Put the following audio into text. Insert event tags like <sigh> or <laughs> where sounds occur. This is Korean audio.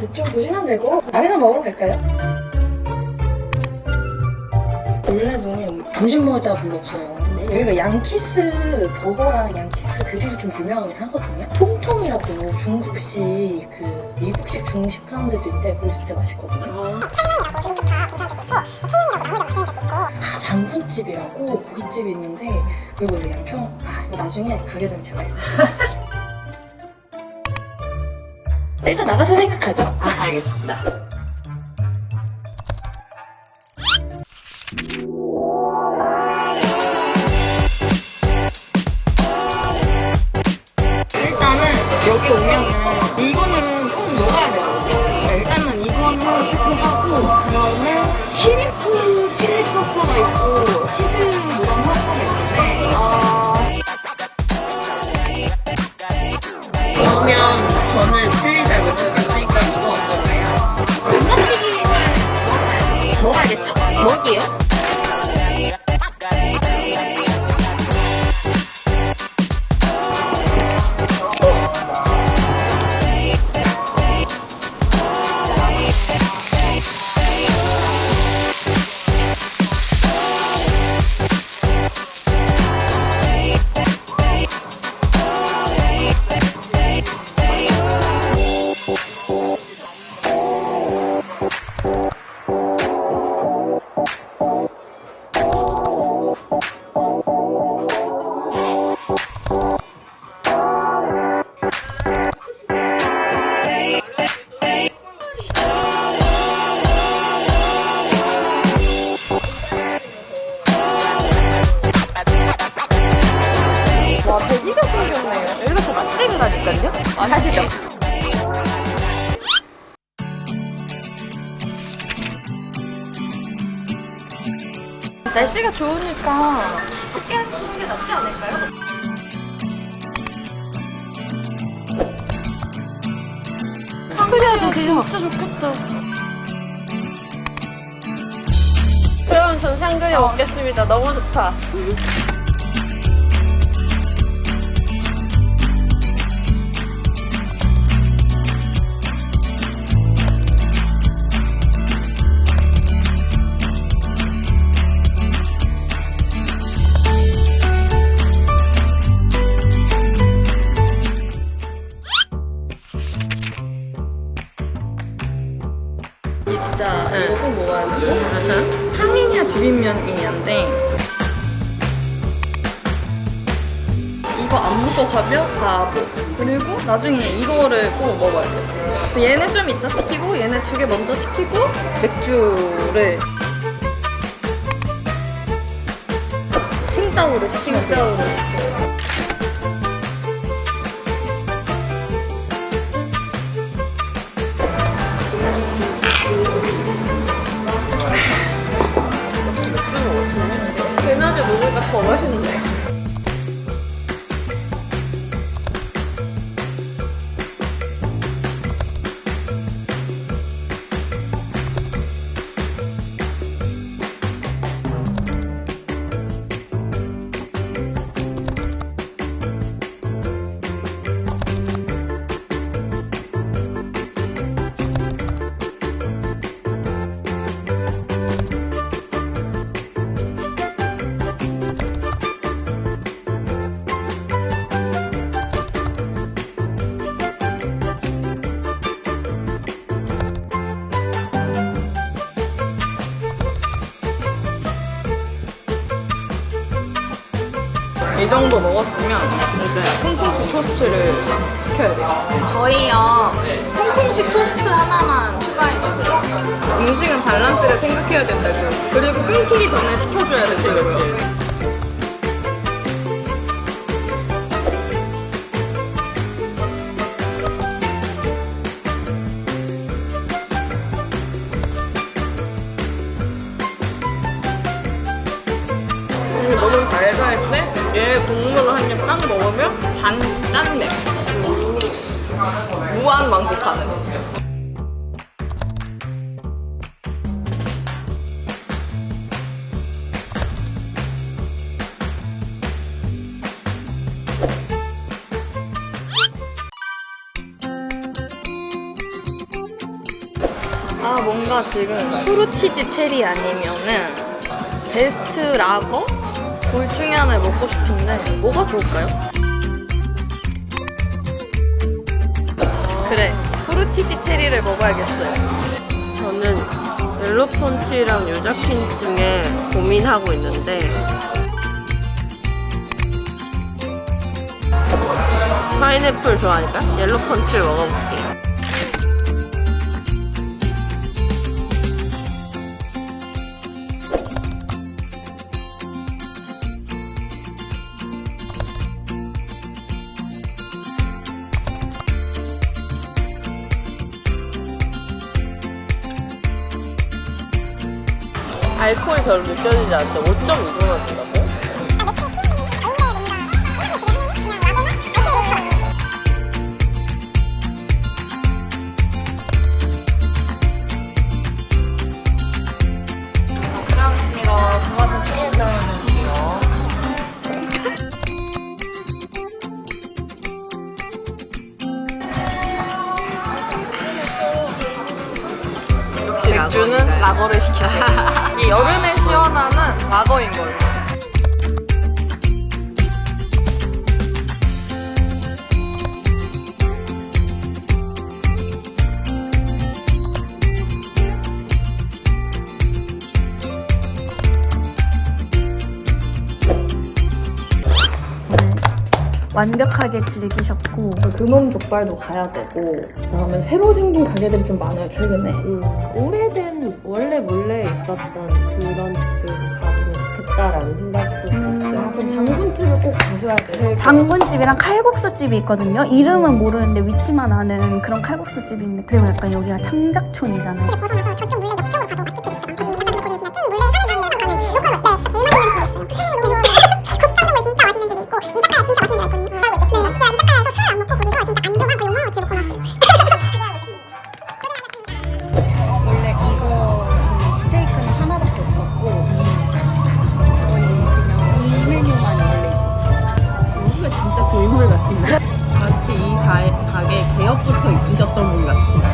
대충 보시면 되고 밥이나 먹으러 갈까요? 원래도 점심 먹을 데가 별로 없어요. 근데 여기가 양키스 버거랑 양키스 그릴이 좀 유명하긴 하거든요. 통통이라고 중국식 그 미국식 중식 파는 데도 있대. 그거 진짜 맛있거든요. 아, 장군집이라고 고깃집이 있는데 그리고 원래 양평 아 이거 나중에 가게 되면 제가 있습니다. <laughs> 일단 나가서 생각하죠. 아, 알겠습니다. 먹어야겠죠? 먹을게요. 가시죠. 날씨가 좋으니까 밖에 하는 게 낫지 않을까요? 끓여주세요. 진짜 좋겠다. 그럼 전 샹그리 먹겠습니다. 너무 좋다. 이 진짜 이거 꼭 먹어야 되고. 탕이냐 비빔면이냐인데 이거 안 먹고 가면 바보 그리고 나중에 이거를 꼭 먹어야 돼요. 그래서 얘네 좀 이따 시키고 얘네 두개 먼저 시키고 맥주를 칭따오를 시키면 돼 맛있네. 이 정도 먹었으면 이제 홍콩식 토스트를 시켜야 돼요. 저희요 홍콩식 토스트 하나만 추가해 주세요. 음식은 밸런스를 생각해야 된다고요. 그리고 끊기기 전에 시켜줘야 된다 때얘 국물을 한입 딱 먹으면 단 짠 맵 무한 왕복하는 뭔가 지금 푸르티지 체리 아니면은 베스트 라거? 둘 중에 하나를 먹고 싶은데 뭐가 좋을까요? 그래 푸르티지 체리를 먹어야겠어요 저는 옐로펀치랑 유자킨 중에 고민하고 있는데 파인애플 좋아하니까 옐로펀치를 먹어볼게요. 알코올이 별로 느껴지지 않죠? 5.2도나 된다고? 라거를 시켜요 이 여름에 시원함은 라거인 걸로. 완벽하게 즐기셨고. 근원 족발도 가야 되고 그다음에 새로 생긴 가게들이 좀 많아요 최근에. 음, 오래된 몰래 있었던 그런 집들도 가보면 좋겠다라는 생각도 들었어요. 아, 그럼 장군집을 꼭 가셔야 돼요 장군집이랑 칼국수집이 있거든요. 이름은 모르는데 위치만 아는 그런 칼국수집이 있는데 그리고 약간 여기가 창작촌이잖아요. 개혁부터 있으셨던 분 같은데.